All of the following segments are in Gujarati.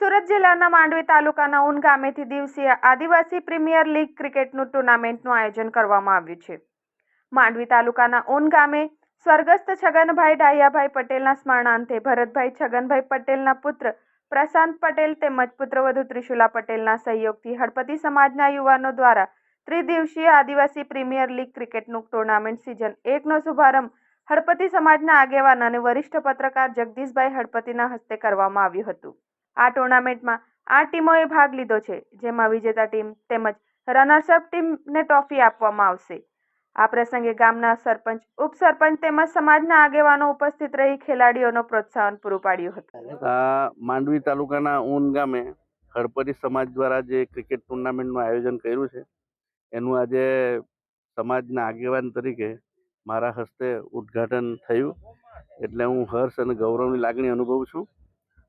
સુરત જિલ્લાના માંડવી તાલુકાના ઉન ગામેથી દિવસીય આદિવાસી પ્રીમિયર લીગ ક્રિકેટનું ટુર્નામેન્ટનું આયોજન કરવામાં આવ્યું છે. માંડવી તાલુકાના ઉન ગામે સ્વર્ગસ્થ છગનભાઈ ડાહિયાભાઈ પટેલના સ્મરણાંતે ભરતભાઈ છગનભાઈ પટેલના પુત્ર પ્રશાંત પટેલ તેમજ પુત્રવધુ ત્રિશુલા પટેલના સહયોગથી હળપતિ સમાજના યુવાનો દ્વારા ત્રિદિવસીય આદિવાસી પ્રીમિયર લીગ ક્રિકેટનું ટુર્નામેન્ટ સિઝન એકનો શુભારંભ હળપતિ સમાજના આગેવાન અને વરિષ્ઠ પત્રકાર જગદીશભાઈ હળપતિના હસ્તે કરવામાં આવ્યું હતું. આ ટુર્નામેન્ટમાં આઠ ટીમોએ ભાગ લીધો છે, જેમાં વિજેતા ટીમ તેમજ રનર્સઅપ ટીમને ટ્રોફી આપવામાં આવશે. આ પ્રસંગે ગામના સરપંચ, ઉપસરપંચ તેમજ સમાજના આગેવાનો ઉપસ્થિત રહી ખેલાડીઓનો પ્રોત્સાહન પૂરું પાડ્યું હતું. માંડવી તાલુકાના ઊન ગામે હડપરી સમાજ દ્વારા જે ક્રિકેટ ટુર્નામેન્ટનું આયોજન કર્યું છે, એનું આજે સમાજના આગેવાન તરીકે મારા હસ્તે ઉદ્ઘાટન થયું. એટલે હું હર્ષ અને ગૌરવની લાગણી અનુભવું છું.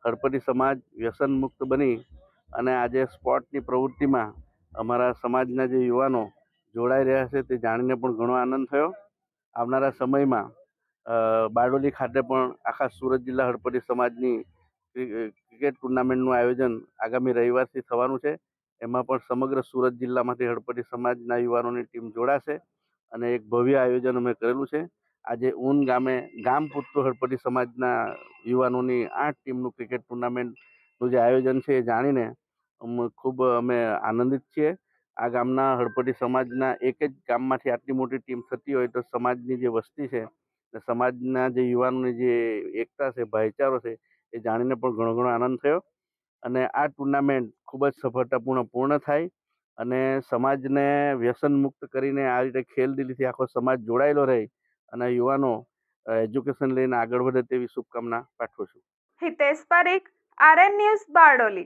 હળપતિ સમાજ વ્યસન મુક્ત બની અને આજે સ્પોર્ટની પ્રવૃત્તિમાં અમારા સમાજના જે યુવાનો જોડાઈ રહ્યા છે તે જાણીને પણ ઘણો આનંદ થયો. આવનારા સમયમાં બારડોલી ખાતે પણ આખા સુરત જિલ્લા હળપતિ સમાજની ક્રિકેટ ટુર્નામેન્ટનું આયોજન આગામી રવિવારથી થવાનું છે. એમાં પણ સમગ્ર સુરત જિલ્લામાંથી હળપતિ સમાજના યુવાનોની ટીમ જોડાશે અને એક ભવ્ય આયોજન અમે કરેલું છે. આજે ઊન ગામે ગામ પૂરતું હળપતિ સમાજના યુવાનોની આઠ ટીમનું ક્રિકેટ ટુર્નામેન્ટનું જે આયોજન છે એ જાણીને ખૂબ અમે આનંદિત છીએ. આ ગામના હળપતિ સમાજના એક જ ગામમાંથી આટલી મોટી ટીમ થતી હોય તો સમાજની જે વસ્તી છે ને સમાજના જે યુવાનોની જે એકતા છે, ભાઈચારો છે એ જાણીને પણ ઘણો ઘણો આનંદ થયો. અને આ ટુર્નામેન્ટ ખૂબ જ સફળતાપૂર્ણ પૂર્ણ થાય અને સમાજને વ્યસન મુક્ત કરીને આ રીતે ખેલદિલીથી આખો સમાજ જોડાયેલો રહે અને યુવાનો એજ્યુકેશન લઈને આગળ વધે તેવી શુભકામના પાઠવું છું. Hitesh Parekh, RN news Bardoli.